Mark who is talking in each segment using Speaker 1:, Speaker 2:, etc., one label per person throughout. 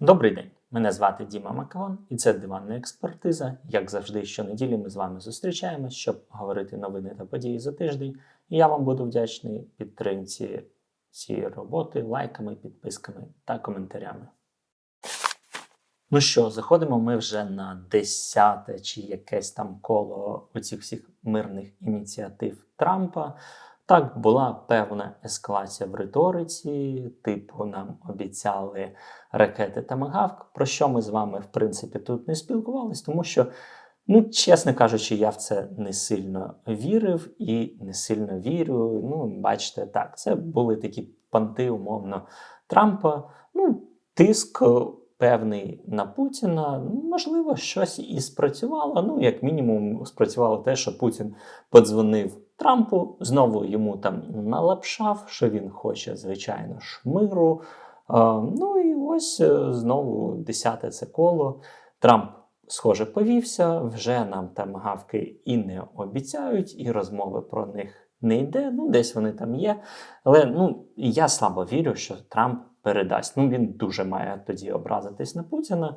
Speaker 1: Добрий день, мене звати Діма Макагон, і це диванна експертиза. Як завжди, щонеділі ми з вами зустрічаємось, щоб говорити новини та події за тиждень. І я вам буду вдячний підтримці цієї роботи, лайками, підписками та коментарями. Ну що, заходимо ми вже на десяте чи якесь там коло оцих всіх мирних ініціатив Трампа. Так, була певна ескалація в риториці, типу, нам обіцяли ракети та Магавк, про що ми з вами, в принципі, тут не спілкувались, тому що, ну, чесно кажучи, я в це не сильно вірив і не сильно вірю. Ну, бачите, так, це були такі панти, умовно, Трампа. Ну, тиск певний на Путіна. Можливо, щось і спрацювало. Ну, як мінімум, спрацювало те, що Путін подзвонив Трампу, знову йому там налапшав, що він хоче, звичайно, ж миру. Ну і ось е, знову десяте це коло. Трамп, схоже, повівся. Вже нам там гавки і не обіцяють, і розмови про них не йде. Ну, десь вони там є. Але ну, я слабо вірю, що Трамп передасть. Ну, він дуже має тоді образитись на Путіна.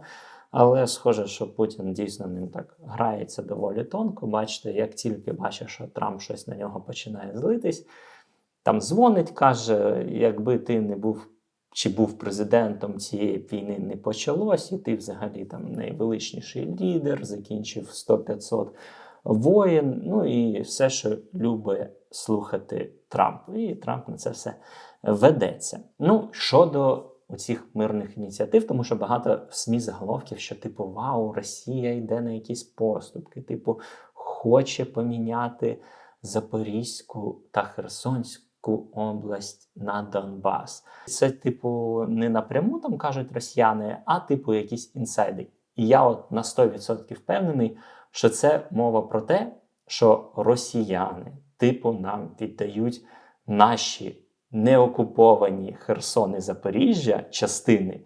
Speaker 1: Але схоже, що Путін дійсно ним так грається доволі тонко. Бачите, як тільки бачить, що Трамп щось на нього починає злитись, там дзвонить, каже: якби ти не був чи був президентом цієї війни не почалось, і ти взагалі там найвеличніший лідер, закінчив 100-500 воїн, ну і все, що любить слухати Трамп. І Трамп на це все ведеться. Ну, щодо оцих мирних ініціатив, тому що багато СМІ заголовків, що типу Вау, Росія йде на якісь поступки, типу, хоче поміняти Запорізьку та Херсонську область на Донбас. Це, типу, не напряму там кажуть росіяни, а типу якісь інсайди. І я от на 100% впевнений, що це мова про те, що росіяни, типу, нам віддають наші неокуповані Херсон і Запоріжжя частини.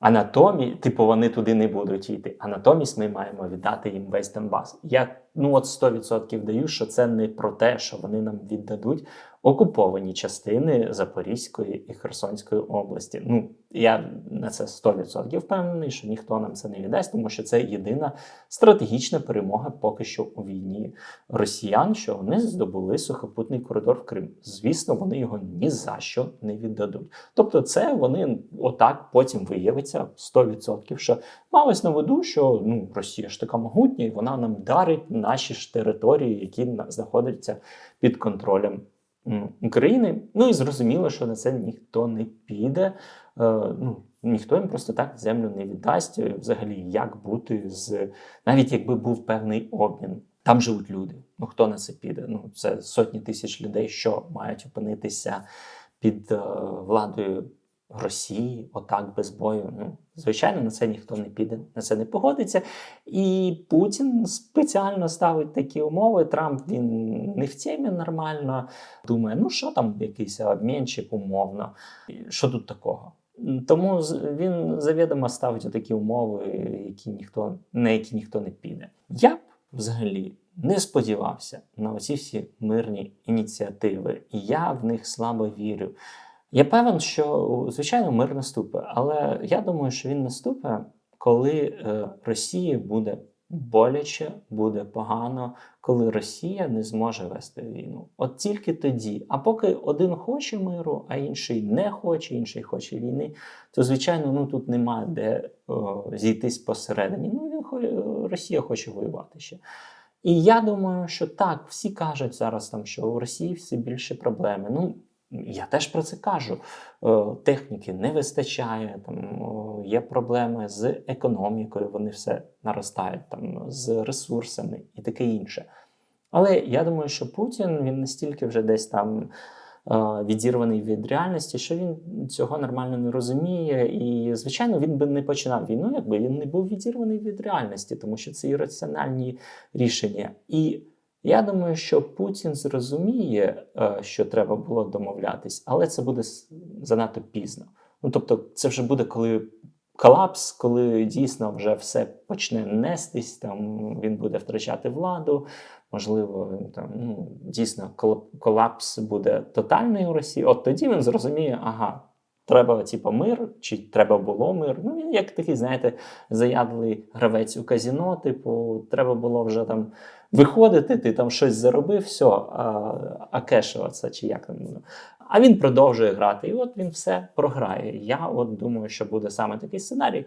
Speaker 1: А натомість, типу, вони туди не будуть йти. А натомість ми маємо віддати їм весь Донбас. Я ну от 100% даю, що це не про те, що вони нам віддадуть окуповані частини Запорізької і Херсонської області. Ну я на це 100% впевнений, що ніхто нам це не віддасть, тому що це єдина стратегічна перемога поки що у війні росіян, що вони здобули сухопутний коридор в Крим. Звісно, вони його ні за що не віддадуть. Тобто, це вони отак потім виявиться 100%, що малось на виду, що ну Росія ж така могутня, і вона нам дарить наші ж території, які знаходяться під контролем. України. Ну і зрозуміло, що на це ніхто не піде. Е, ну, Ніхто їм просто так землю не віддасть. Взагалі, як бути з навіть якби був певний обмін. Там живуть люди. Ну хто на це піде? Ну це сотні тисяч людей, що мають опинитися під е, владою Росії, отак без бою. Ну, звичайно, на це ніхто не піде, на це не погодиться. І Путін спеціально ставить такі умови. Трамп він не в темі нормально. Думає, ну що там, якийсь обмінчик умовно, що тут такого? Тому він завідомо ставить такі умови, які ніхто на які ніхто не піде. Я б взагалі не сподівався на оці всі мирні ініціативи, і я в них слабо вірю. Я певен, що звичайно мир наступить, але я думаю, що він наступить, коли е, Росії буде боляче, буде погано, коли Росія не зможе вести війну. От тільки тоді. А поки один хоче миру, а інший не хоче, інший хоче війни, то звичайно ну тут немає де о, зійтись посередині. Ну він Росія хоче воювати ще. І я думаю, що так, всі кажуть зараз там, що у Росії все більше проблеми. Ну я теж про це кажу. Е, техніки не вистачає, там є проблеми з економікою, вони все наростають там з ресурсами і таке інше. Але я думаю, що Путін він настільки вже десь там е, відірваний від реальності, що він цього нормально не розуміє. І, звичайно, він би не починав війну, якби він не був відірваний від реальності, тому що це ірраціональні рішення. І я думаю, що Путін зрозуміє, е, що треба було домовлятись, але це буде занадто пізно. Ну тобто, це вже буде коли колапс, коли дійсно вже все почне нестись. Там він буде втрачати владу. Можливо, там ну дійсно колапс буде тотальний у Росії. От тоді він зрозуміє, ага, треба, типу, мир, чи треба було мир. Ну, він як такий, знаєте, заядлий гравець у казіно, типу, треба було вже там виходити, ти там щось заробив, все, а, а кешуватися, чи як там. А він продовжує грати. І от він все програє. Я от думаю, що буде саме такий сценарій.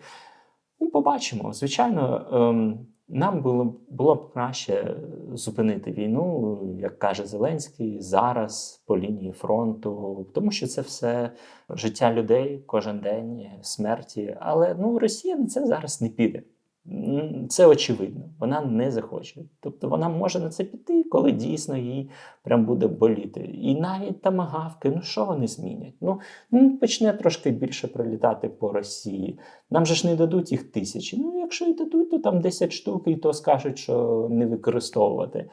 Speaker 1: Ну, побачимо. Звичайно, ем, нам було, було б краще зупинити війну, як каже Зеленський, зараз по лінії фронту, тому що це все життя людей кожен день, смерті. Але ну, Росія на це зараз не піде. Це очевидно, вона не захоче. Тобто вона може на це піти, коли дійсно їй прям буде боліти. І навіть тамагавки, ну що вони змінять? Ну, ну почне трошки більше прилітати по Росії. Нам же ж не дадуть їх тисячі. Ну, якщо і дадуть, то там 10 штук, і то скажуть, що не використовувати.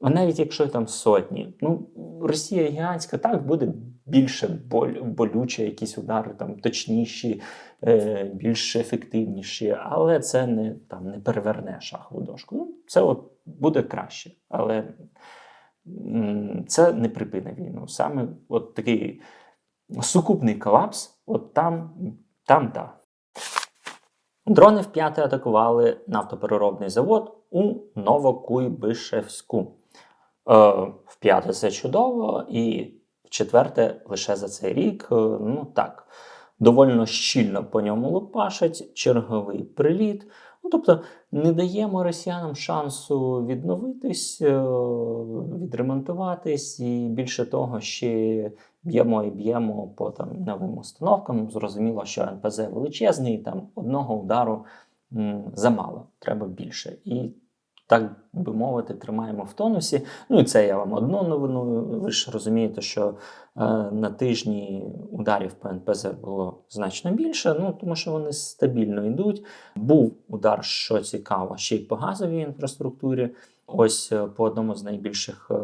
Speaker 1: А навіть якщо там сотні, ну Росія гігантська, так буде більше болюче, якісь удари там точніші, е, більш ефективніші, але це не там не переверне шахову дошку. Ну, це от буде краще, але це не припине війну. Саме от такий сукупний колапс, от там, там так. Дрони вп'яте атакували нафтопереробний завод у Новокуйбишевську. Е, вп'яте це чудово, і вчетверте лише за цей рік. Е, ну так, довольно щільно по ньому лупашать, черговий приліт. Ну, тобто не даємо росіянам шансу відновитись, е, відремонтуватись, і більше того, ще б'ємо і б'ємо по там новим установкам. Зрозуміло, що НПЗ величезний, там одного удару замало, треба більше. І так би мовити, тримаємо в тонусі. Ну і це я вам одну новину. Ви ж розумієте, що е, на тижні ударів по НПЗ було значно більше, ну тому що вони стабільно йдуть. Був удар, що цікаво, ще й по газовій інфраструктурі. Ось е, по одному з найбільших е,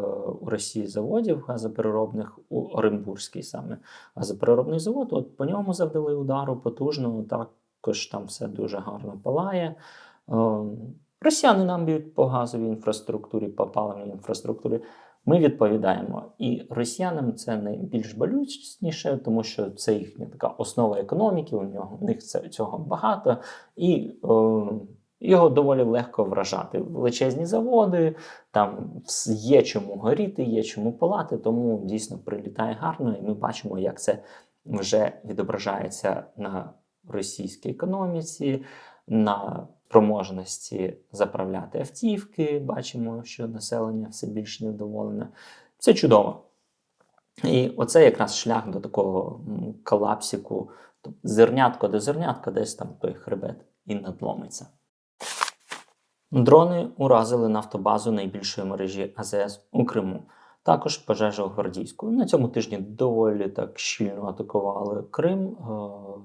Speaker 1: у Росії заводів газопереробних у Оренбурзький саме газопереробний завод. От по ньому завдали удару потужно. Також там все дуже гарно палає. Росіяни нам б'ють по газовій інфраструктурі, по паливній інфраструктурі. Ми відповідаємо. І росіянам це найбільш болючніше, тому що це їхня така основа економіки. У нього у них це цього багато, і е, його доволі легко вражати. Величезні заводи, там є чому горіти, є чому палати, тому дійсно прилітає гарно, і ми бачимо, як це вже відображається на російській економіці, на спроможності заправляти автівки. Бачимо, що населення все більш невдоволене. Це чудово. І оце якраз шлях до такого м, колапсику. Тобто зернятко до зернятка, десь там той хребет і надломиться. Дрони уразили нафтобазу найбільшої мережі АЗС у Криму. Також пожежа у Гвардійську. На цьому тижні доволі так щільно атакували Крим. Е,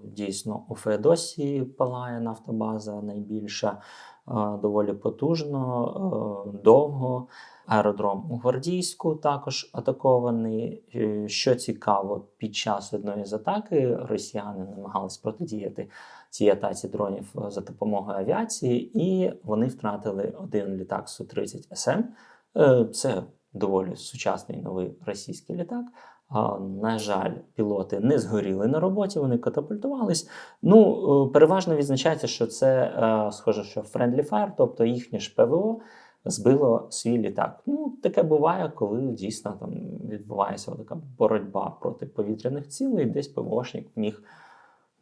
Speaker 1: Дійсно, у Феодосії палає нафтобаза найбільша, е, доволі потужно, е, довго. Аеродром у Гвардійську також атакований. Що цікаво, під час одної з атаки росіяни намагались протидіяти цій атаці дронів за допомогою авіації, і вони втратили один літак Су-30 СМ. Це доволі сучасний новий російський літак. На жаль, пілоти не згоріли на роботі, вони катапультувались. Ну, е, переважно відзначається, що це е, схоже, що friendly fire, тобто їхнє ж ПВО збило свій літак. Ну, таке буває, коли дійсно там відбувається така боротьба проти повітряних цілей, десь ПВОшник міг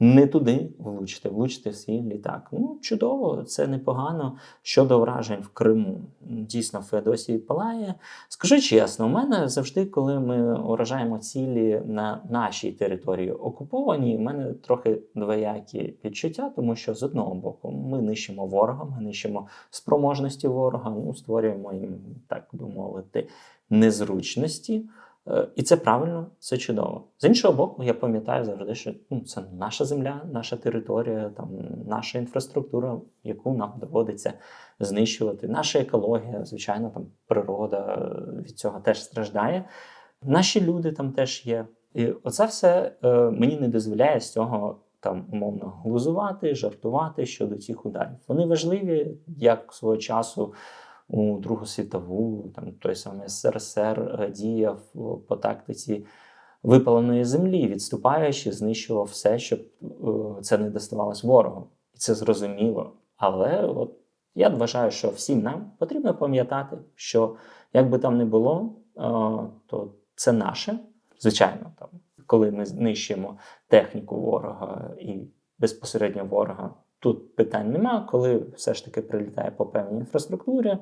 Speaker 1: не туди влучити, влучити в свій літак. Ну, чудово, це непогано. Щодо вражень в Криму, дійсно, в Феодосії палає. Скажу чесно, у мене завжди, коли ми уражаємо цілі на нашій території окупованій, у мене трохи двоякі відчуття, тому що з одного боку ми нищимо ворога, ми нищимо спроможності ворога, ну, створюємо їм, так би мовити, незручності. Е, І це правильно, це чудово. З іншого боку, я пам'ятаю завжди, що ну, це наша земля, наша територія, там наша інфраструктура, яку нам доводиться знищувати. Наша екологія, звичайно, там природа е, від цього теж страждає. Наші люди там теж є. І оце все е, мені не дозволяє з цього там умовно глузувати, жартувати щодо цих ударів. Вони важливі, як свого часу у Другу світову, там той самий СРСР е, діяв по тактиці випаленої землі, відступаючи, знищував все, щоб е, це не доставалось ворогу. І це зрозуміло. Але от я вважаю, що всім нам потрібно пам'ятати, що як би там не було, е, то це наше. Звичайно, там, коли ми знищуємо техніку ворога і безпосередньо ворога, тут питань нема. Коли все ж таки прилітає по певній інфраструктурі,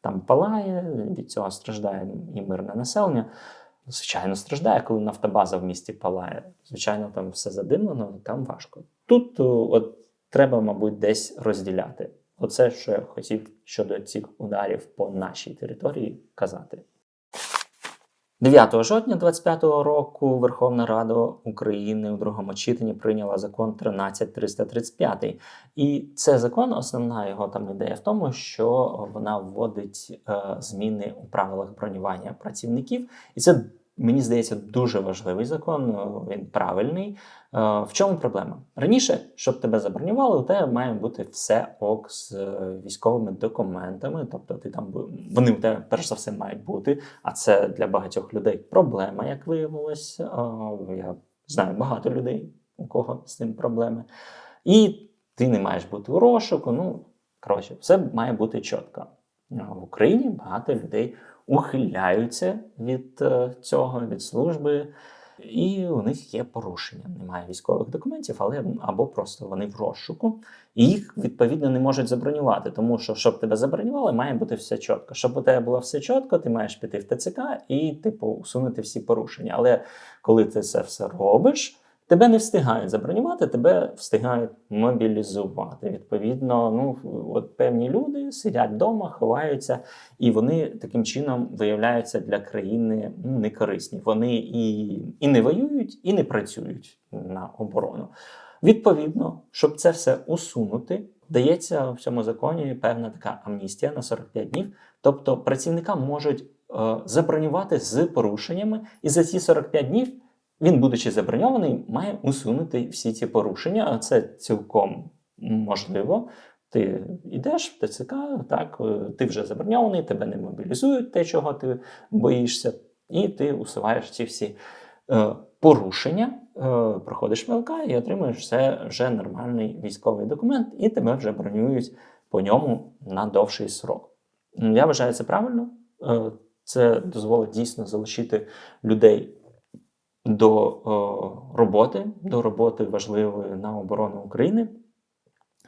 Speaker 1: там палає, від цього страждає і мирне населення. Звичайно, страждає, коли нафтобаза в місті палає. Звичайно, там все задимлено, там важко. Тут от треба, мабуть, десь розділяти. Оце, що я хотів щодо цих ударів по нашій території казати. 9 жовтня 25-го року Верховна Рада України у другому читанні прийняла закон 13335. І це закон, основна його там ідея в тому, що вона вводить е, зміни у правилах бронювання працівників, і це мені здається дуже важливий закон. е, Він правильний. Е, В чому проблема? Раніше, щоб тебе забронювали, у тебе має бути все ок з е, військовими документами. Тобто, ти там вони у тебе перш за все мають бути. А це для багатьох людей проблема, як виявилось. Я знаю багато людей, у кого з цим проблеми. І ти не маєш бути у розшуку. Ну, коротше, все має бути чітко. В Україні багато людей ухиляються від е, цього, від служби, і у них є порушення. Немає військових документів, але або просто вони в розшуку, і їх відповідно не можуть забронювати. Тому що, щоб тебе забронювали, має бути все чітко. Щоб у тебе було все чітко, ти маєш піти в ТЦК і, типу, усунути всі порушення. Але коли ти це все робиш, тебе не встигають забронювати, тебе встигають мобілізувати. Відповідно, ну от певні люди сидять вдома, ховаються, і вони таким чином виявляються для країни ну, некорисні. Вони і, і не воюють, і не працюють на оборону. Відповідно, щоб це все усунути, дається в цьому законі певна така амністія на 45 днів. Тобто працівника можуть е, забронювати з порушеннями, і за ці 45 днів він, будучи заброньований, має усунути всі ці порушення. А це цілком можливо. Ти йдеш в ТЦК, так, е, ти вже заброньований, тебе не мобілізують те, чого ти боїшся, і ти усуваєш ці всі е, порушення, е, проходиш ВЛК і отримуєш все вже нормальний військовий документ, і тебе вже бронюють по ньому на довший срок. Я вважаю це правильно. Е, Це дозволить дійсно залишити людей до е, роботи, до роботи важливої на оборону України.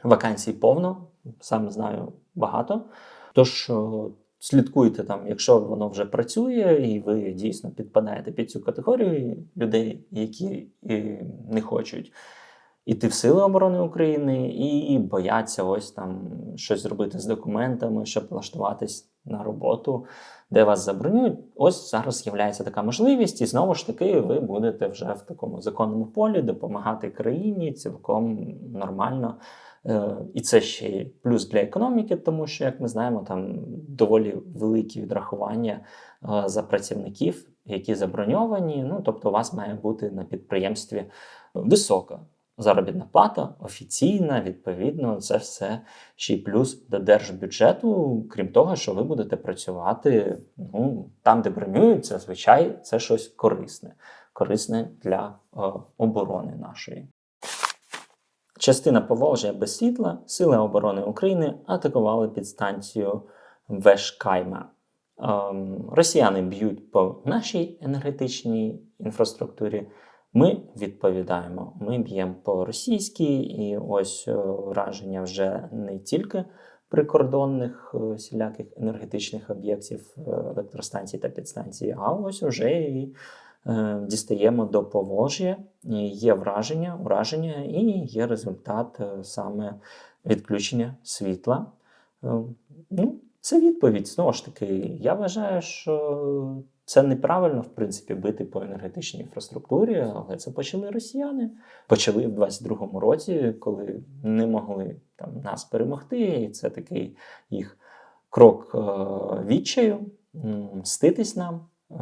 Speaker 1: Вакансій повно, сам знаю багато. Тож е, слідкуйте там, якщо воно вже працює, і ви дійсно підпадаєте під цю категорію людей, які не хочуть іти в Сили оборони України і бояться ось там щось зробити з документами, щоб влаштуватись на роботу, де вас забронюють. Ось зараз з'являється така можливість, і знову ж таки ви будете вже в такому законному полі допомагати країні цілком нормально. Е, І це ще плюс для економіки, тому що, як ми знаємо, там доволі великі відрахування е, за працівників, які заброньовані. Ну тобто, у вас має бути на підприємстві висока заробітна плата, офіційна, відповідно, це все ще й плюс до держбюджету, крім того, що ви будете працювати ну, там, де бронюють, зазвичай це щось корисне, корисне для е, оборони нашої. Частина Поволжя без світла, Сили оборони України атакували підстанцію Вешкайма. Ем, росіяни б'ють по нашій енергетичній інфраструктурі. Ми відповідаємо. Ми б'ємо по російській, і ось е, враження вже не тільки прикордонних е, всіляких енергетичних об'єктів, е, електростанцій та підстанцій, а ось уже і дістаємо до Поволжя. Є враження, ураження, і є результат саме відключення світла. Ну, це відповідь. Знову ж таки, я вважаю, що це неправильно, в принципі, бити по енергетичній інфраструктурі, але це почали росіяни. Почали в 22-му році, коли не могли там нас перемогти. І це такий їх крок е, відчаю, мститись нам. Е,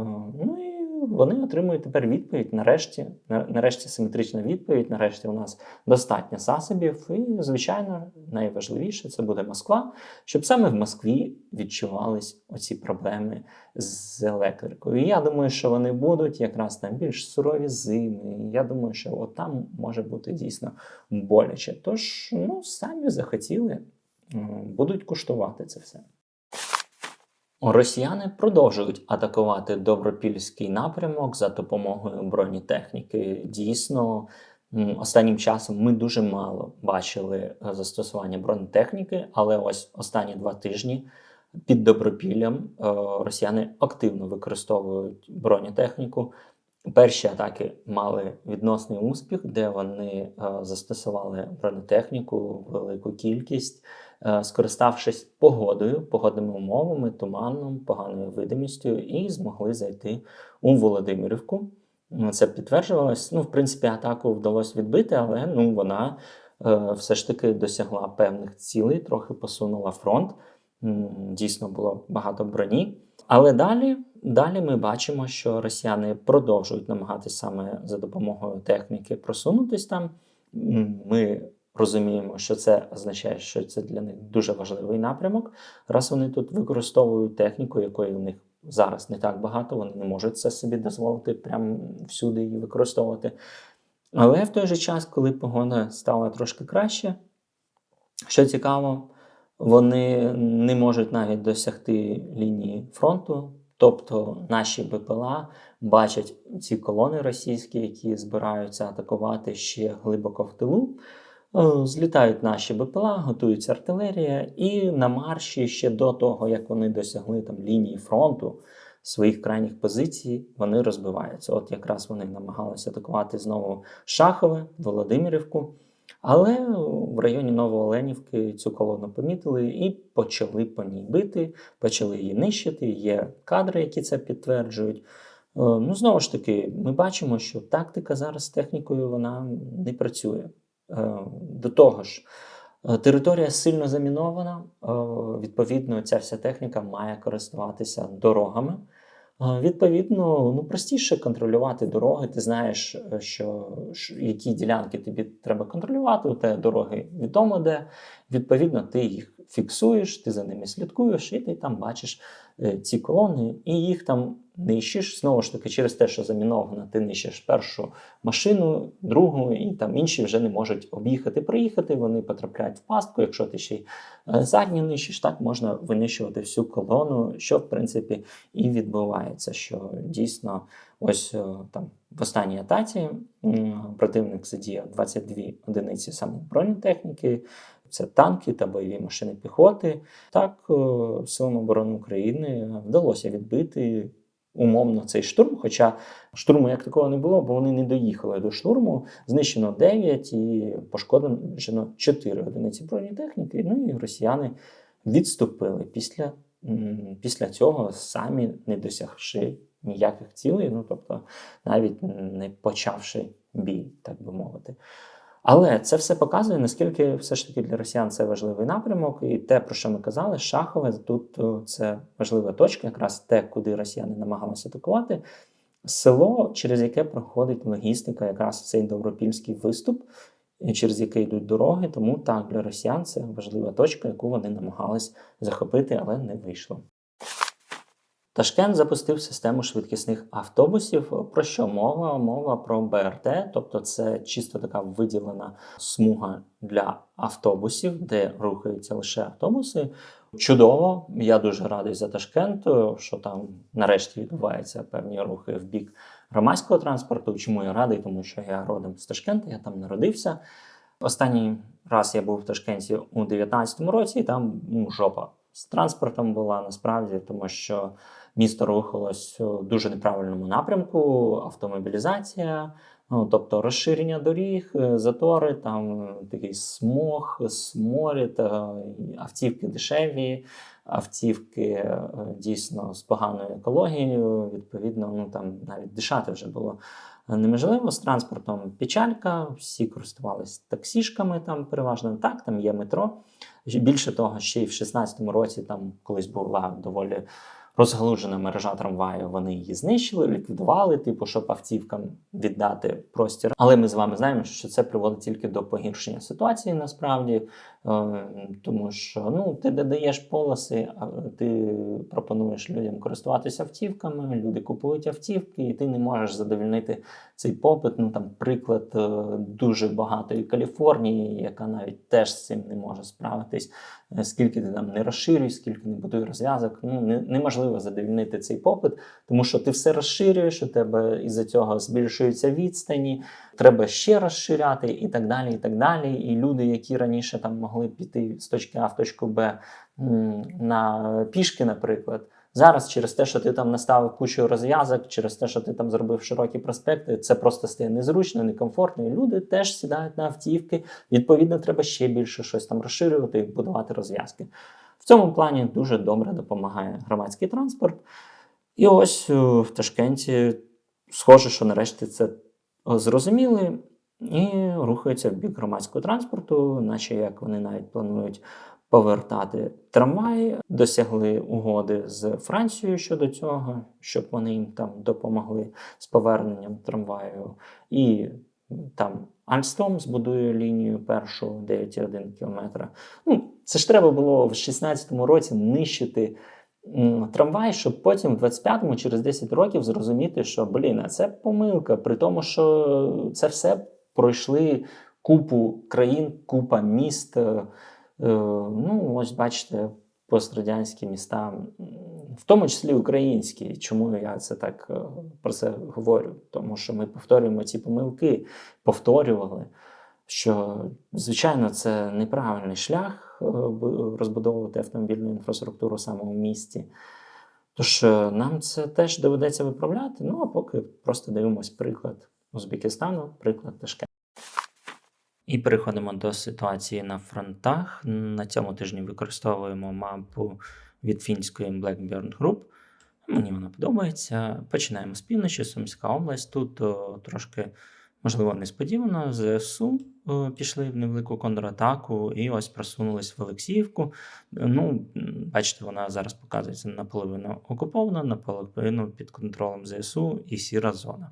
Speaker 1: ну і вони отримують тепер відповідь. Нарешті, нарешті симетрична відповідь. Нарешті у нас достатньо засобів. І, звичайно, найважливіше це буде Москва, щоб саме в Москві відчувались оці проблеми з електрикою. І я думаю, що вони будуть якраз там більш сурові зими. Я думаю, що от там може бути дійсно боляче. Тож, ну, самі захотіли, будуть куштувати це все. Росіяни продовжують атакувати Добропільський напрямок за допомогою бронетехніки. Дійсно, останнім часом ми дуже мало бачили е, застосування бронетехніки, але ось останні два тижні під Добропіллям е, росіяни активно використовують бронетехніку. Перші атаки мали відносний успіх, де вони е, застосували бронетехніку, велику кількість, скориставшись погодою, погодними умовами, туманом, поганою видимістю, і змогли зайти у Володимирівку. Ну, Це підтверджувалось. Ну, в принципі, атаку вдалося відбити, але ну, вона е, все ж таки досягла певних цілей, трохи посунула фронт. Дійсно було багато броні. Але далі, далі ми бачимо, що росіяни продовжують намагатися саме за допомогою техніки просунутись там. Ми розуміємо, що це означає, що це для них дуже важливий напрямок. Раз вони тут використовують техніку, якої у них зараз не так багато, вони не можуть це собі дозволити прям всюди її використовувати. Але в той же час, коли погода стала трошки краще, що цікаво, вони не можуть навіть досягти лінії фронту. Тобто наші БПЛА бачать ці колони російські, які збираються атакувати ще глибоко в тилу. Е, Злітають наші БПЛА, готується артилерія, і на марші ще до того, як вони досягли там лінії фронту своїх крайніх позицій, вони розбиваються. От якраз вони намагалися атакувати знову Шахове, Володимирівку. Але в районі Новооленівки цю колону помітили і почали по ній бити, почали її нищити. Є кадри, які це підтверджують. Е, Ну, знову ж таки, ми бачимо, що тактика зараз з технікою вона не працює. Е, До того ж, е, територія сильно замінована. е, Відповідно, ця вся техніка має користуватися дорогами. Відповідно, ну простіше контролювати дороги. Ти знаєш, що які ділянки тобі треба контролювати. У тебе дороги відомо де. Відповідно, ти їх фіксуєш, ти за ними слідкуєш, і ти там бачиш е, ці колони, і їх там нищиш. Знову ж таки, через те, що заміновано, ти нищиш першу машину, другу, і там інші вже не можуть об'їхати, приїхати. Вони потрапляють в пастку. Якщо ти ще й е, задні нищиш, так можна винищувати всю колону, що в принципі і відбувається. Що дійсно, ось е, там в останній атаці противник задіяв 22 одиниці саме бронетехніки. Це танки та бойові машини піхоти. Так, е, Силам оборони України вдалося відбити умовно цей штурм. Хоча штурму як такого не було, бо вони не доїхали до штурму. Знищено 9 і пошкоджено 4 одиниці бронетехніки. Ну і росіяни відступили після, після цього, самі не досягши ніяких цілей, ну тобто навіть не почавши бій, так би мовити. Але це все показує, наскільки все ж таки для росіян це важливий напрямок, і те, про що ми казали, Шахове тут це важлива точка, якраз те, куди росіяни намагалися атакувати. Село, через яке проходить логістика, якраз цей добропільський виступ, через який йдуть дороги. Тому так для росіян це важлива точка, яку вони намагались захопити, але не вийшло. Ташкент запустив систему швидкісних автобусів. Про що мова? Мова про БРТ, тобто це чисто така виділена смуга для автобусів, де рухаються лише автобуси. Чудово, я дуже радий за Ташкент, що там нарешті відбуваються певні рухи в бік громадського транспорту. Чому я радий? Тому що я родом з Ташкента, я там народився. Останній раз я був в Ташкенті у 2019 році, і там ну, жопа з транспортом була насправді, тому що місто рухалось у дуже неправильному напрямку, автомобілізація, ну, тобто розширення доріг, е, затори, там такий смог, сморід, е, автівки дешеві, автівки е, дійсно з поганою екологією. Відповідно, ну там навіть дишати вже було неможливо з транспортом. Печалька, всі користувалися таксішками там переважно. Так, там є метро. Більше того, ще й в 16-му році там колись була доволі розгалужена мережа трамваю. Вони її знищили, ліквідували, типу, щоб автівкам віддати простір. Але ми з вами знаємо, що це приводить тільки до погіршення ситуації насправді, тому що ну ти додаєш полоси, а ти пропонуєш людям користуватися автівками. Люди купують автівки, і ти не можеш задовольнити цей попит. Ну там приклад е, дуже багатої Каліфорнії, яка навіть теж з цим не може справитись. Е, Скільки ти там не розширюй, скільки не будуй розв'язок, ну не, неможливо задовольнити цей попит, тому що ти все розширюєш, у тебе із-за цього збільшуються відстані, треба ще розширяти і так далі. І так далі. І люди, які раніше там могли піти з точки А в точку Б на пішки, наприклад. Зараз через те, що ти там наставив кучу розв'язок, через те, що ти там зробив широкі проспекти, це просто стає незручно, некомфортно. І люди теж сідають на автівки. Відповідно, треба ще більше щось там розширювати і будувати розв'язки. В цьому плані дуже добре допомагає громадський транспорт. І ось в Ташкенті схоже, що нарешті це зрозуміли і рухаються в бік громадського транспорту, наче як вони навіть планують повертати трамваї, досягли угоди з Францією щодо цього, щоб вони їм там допомогли з поверненням трамваю. І там Альстом збудує лінію першу 9,1 кілометра. Ну, це ж треба було в 16-му році нищити трамвай, щоб потім в 25-му, через 10 років, зрозуміти, що блін, а це помилка, при тому, що це все пройшли купу країн, купа міст. Е, Ну, ось бачите, пострадянські міста, в тому числі українські. Чому я це так е, про це говорю? Тому що ми повторюємо ці помилки, повторювали. Що, звичайно, це неправильний шлях е, розбудовувати автомобільну інфраструктуру саме у місті. Тож е, нам це теж доведеться виправляти. Ну а поки просто дивимось приклад Узбекистану, приклад Ташкенту. І переходимо до ситуації на фронтах. На цьому тижні використовуємо мапу від фінської Blackburn Group. Мені вона подобається. Починаємо з півночі, Сумська область. Тут о, трошки, можливо, несподівано. ЗСУ пішли в невелику контратаку і ось просунулись в Олексіївку. Ну, бачите, вона зараз показується наполовину окупована, наполовину під контролем ЗСУ і сіра зона.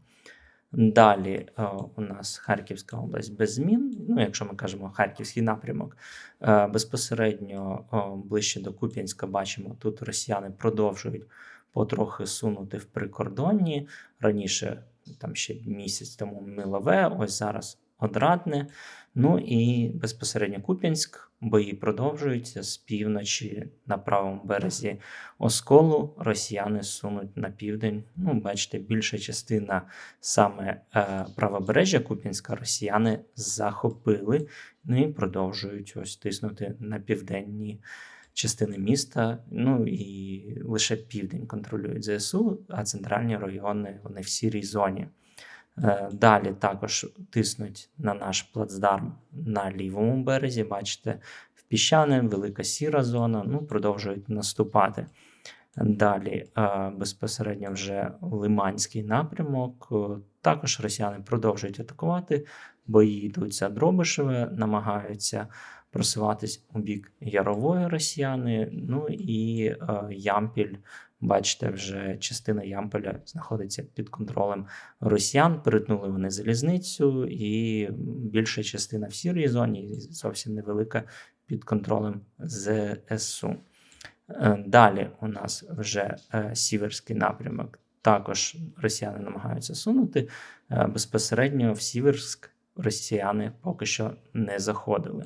Speaker 1: Далі е, у нас Харківська область без змін. Ну, якщо ми кажемо Харківський напрямок, е, безпосередньо ближче до Куп'янська бачимо, тут росіяни продовжують потрохи сунути в прикордонні. Раніше, там ще місяць тому Милове, ось зараз Одрадне. Ну і безпосередньо Куп'янськ. Бої продовжуються з півночі на правому березі Осколу. Росіяни сунуть на південь. Ну, бачите, більша частина саме е, правобережжя Куп'янська росіяни захопили. Ну і продовжують ось тиснути на південні частини міста. Ну і лише південь контролюють ЗСУ, а центральні райони вони в сірій зоні. Е, Далі також тиснуть на наш плацдарм на лівому березі. Бачите, в піщане, велика сіра зона. Ну, продовжують наступати. Далі е, безпосередньо вже Лиманський напрямок. Е, Також росіяни продовжують атакувати. Бої йдуть за Дробишеве, намагаються просуватись у бік Ярової росіяни. Ну і е, Ямпіль, бачите, вже частина Ямпеля знаходиться під контролем росіян. Перетнули вони залізницю, і більша частина в сірій зоні, зовсім невелика під контролем ЗСУ. Е, Далі у нас вже е, сіверський напрямок. Також росіяни намагаються сунути. Безпосередньо в Сіверськ росіяни поки що не заходили.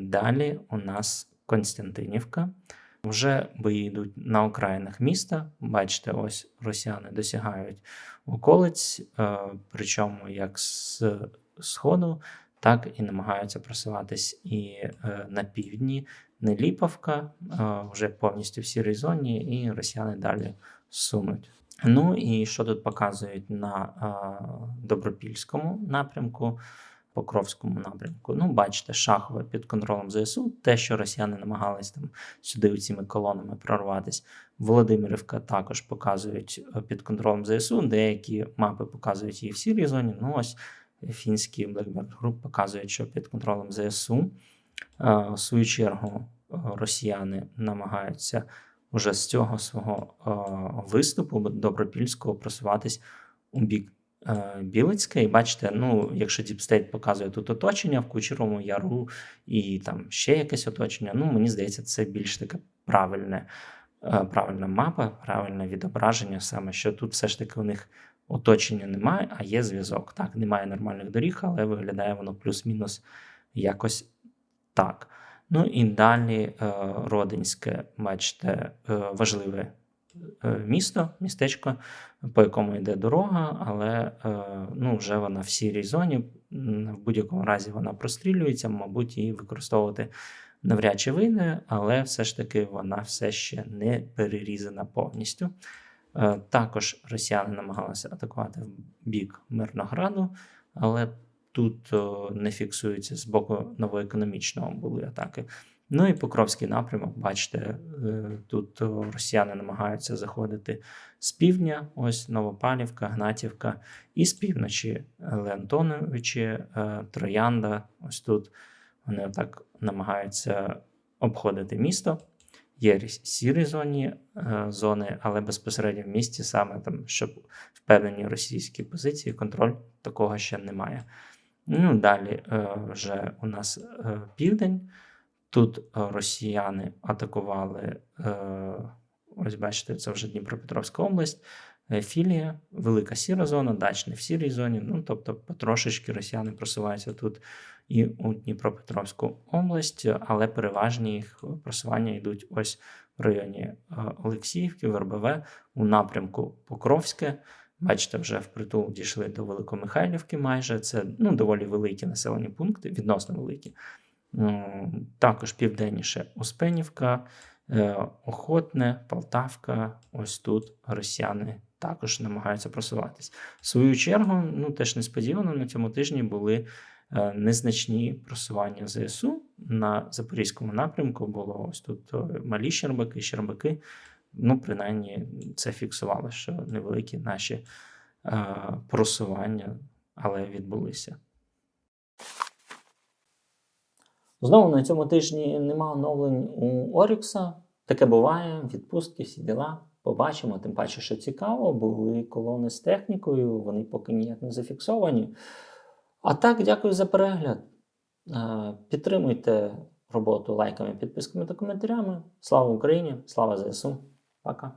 Speaker 1: Далі у нас Константинівка. Вже бої йдуть на окраїнах міста. Бачите, ось росіяни досягають околиць, е, причому як з сходу, так і намагаються просуватись і е, на півдні. Неліповка е, вже повністю в сірій зоні, і росіяни далі сунуть. Ну і що тут показують на Добропільському напрямку, Покровському напрямку? Ну, бачите, Шахове під контролем ЗСУ, те, що росіяни намагались там сюди цими колонами прорватися. Володимирівка також показують е, під контролем ЗСУ. Деякі мапи показують її в сірій зоні. Ну ось фінські Blackbird Group показують, що під контролем ЗСУ. Е, В свою чергу е, росіяни намагаються уже з цього свого виступу добропільського просуватись у бік е, Білицька. І бачите, ну, якщо Діпстейт показує тут оточення в Кучерому Яру і там ще якесь оточення, ну мені здається, це більш таке правильне, е, правильна мапа, правильне відображення, саме що тут все ж таки у них оточення немає, а є зв'язок. Так, немає нормальних доріг, але виглядає воно плюс-мінус якось так. Ну і далі е, Родинське, бачите, важливе місто, містечко, по якому йде дорога, але е, ну, вже вона в сірій зоні. В будь-якому разі вона прострілюється, мабуть, її використовувати навряд чи вийде, але все ж таки вона все ще не перерізана повністю. Е, Також росіяни намагалися атакувати в бік Мирнограду, але тут не фіксується з боку новоекономічного були атаки. Ну і Покровський напрямок, бачите, е, тут росіяни намагаються заходити з півдня, ось Новопалівка, Гнатівка, і з півночі Леонтоновичі, е, Троянда. Ось тут вони отак намагаються обходити місто. Є сірі зоні, е, зони, але безпосередньо в місті саме там, щоб впевнені російські позиції, контроль такого ще немає. Ну, далі вже у нас південь. Тут е, росіяни атакували, е, ось бачите, це вже Дніпропетровська область, е, філія, велика сіра зона, дачний в сірій зоні. Ну, тобто, потрошечки росіяни просуваються тут і у Дніпропетровську область, але переважні їх просування йдуть ось в районі Олексіївки, Вербове, у напрямку Покровське. Бачите, вже впритул дійшли до Великомихайлівки майже. Це ну, доволі великі населені пункти, відносно великі. М, Також південніше Успенівка, е, Охотне, Полтавка. Ось тут росіяни також намагаються просуватись. В свою чергу, ну теж несподівано, на цьому тижні були е, незначні просування ЗСУ на Запорізькому напрямку. Було ось тут е, малі Щербаки, Щербаки. Ну, принаймні, це фіксувало, що невеликі наші е, просування, але відбулися. Знову на цьому тижні нема оновлень у Орікса. Таке буває, відпустки, всі діла. Побачимо, тим паче, що цікаво, були колони з технікою, вони поки ніяк не зафіксовані. А так, дякую за перегляд. Е, Підтримуйте роботу лайками, підписками та коментарями. Слава Україні! Слава ЗСУ! Пока!